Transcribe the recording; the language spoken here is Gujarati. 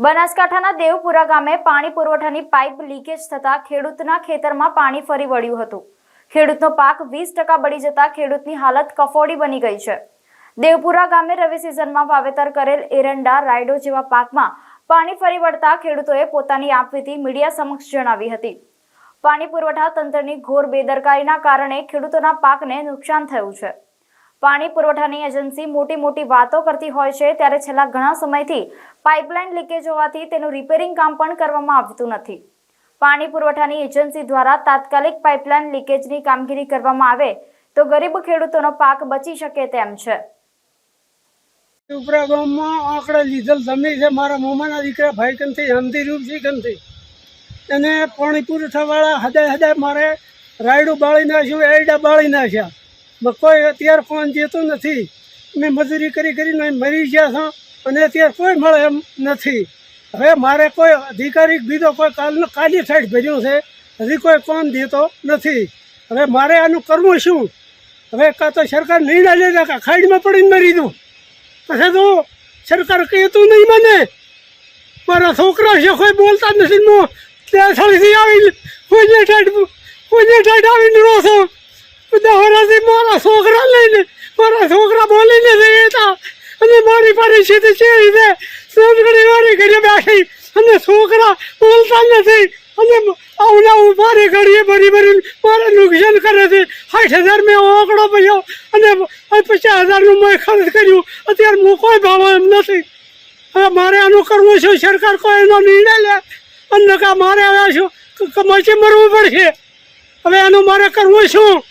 બનાસકાંઠાના દેવપુરા ગામે પાણી પુરવઠાની પાઇપ લીકેજ થતા ખેડૂતના ખેતરમાં પાણી ફરી વળ્યું હતું. ખેડૂતનો પાક વીસ ટકા બળી જતા ખેડૂતની હાલત કફોડી બની ગઈ છે. દેવપુરા ગામે રવિ સિઝનમાં વાવેતર કરેલ એરંડા, રાયડો જેવા પાકમાં પાણી ફરી વળતા ખેડૂતોએ પોતાની આપવીતી મીડિયા સમક્ષ જણાવી હતી. પાણી પુરવઠા તંત્રની ઘોર બેદરકારીના કારણે ખેડૂતોના પાકને નુકસાન થયું છે. પાણી પુરવઠાની એજન્સી મોટી મોટી વાતો કરતી હોય છે, ત્યારે છેલ્લા ઘણા સમયથી પાઇપલાઇન લીકેજ હોવાથી તેનું રિપેરિંગ કામ પણ કરવામાં આવતું નથી. પાણી પુરવઠાની એજન્સી દ્વારા તાત્કાલિક પાઇપલાઇન લીકેજની કામગીરી કરવામાં આવે તો ગરીબ ખેડૂતોનો પાક બચી શકે તેમ છે. ઉપરા ગામમાં આંકડા લીધેલ જમીન છે, મારા મોમાના દીકરા ભાઈ કંથી હમદી રૂપસી કંથી એને પાણી પુરવઠાવાળા હદાય હદાય મારે રાયડું બાળી નાખ્યું, એરડા બાળી નાખ્યા. કોઈ અત્યારે ફોન જતો નથી. મેં મજૂરી કરી કરીને મરી ગયા છો અને અત્યારે કોઈ મળે એમ નથી. હવે મારે કોઈ અધિકારી બીજો કોઈ કાલનો કાલી સાઈડ ભર્યું છે. હજી કોઈ કોણ દેતો નથી. હવે મારે આનું કરવું શું? હવે કાં તો સરકાર નિર્ણય લેતા કાં ખાડીમાં પડીને મરી દઉં. પછી તો સરકાર કહેતું નહીં મને. મારા છોકરા છે, કોઈ બોલતા નથી. હું ત્યાં સ્થળેથી આવીને કોઈને ઠાઠ કોઈને ઠાઠ આવીને રો છો. બધા મારા છોકરા લઈને, મારા છોકરા બોલીને જતા અને મારી પરિસ્થિતિ છે રીતે સોનગઢી મારી ઘરે બેઠી અને છોકરા બોલતા નથી. અને આવું આવું મારી ઘડીએ ભરી ભરી મારે નુકસાન કરે છે. સાઠ હજાર મેં ઓકડો પડ્યો અને પચાસ હજારનું મેં ખર્ચ કર્યું. અત્યારે હું કોઈ ભાવ એમ નથી. હવે મારે આનું કરવું છે, સરકાર કોઈ એનો નિર્ણય લે. અને મારે હવે શું કમાચી મરવું પડશે. હવે એનું મારે કરવું શું?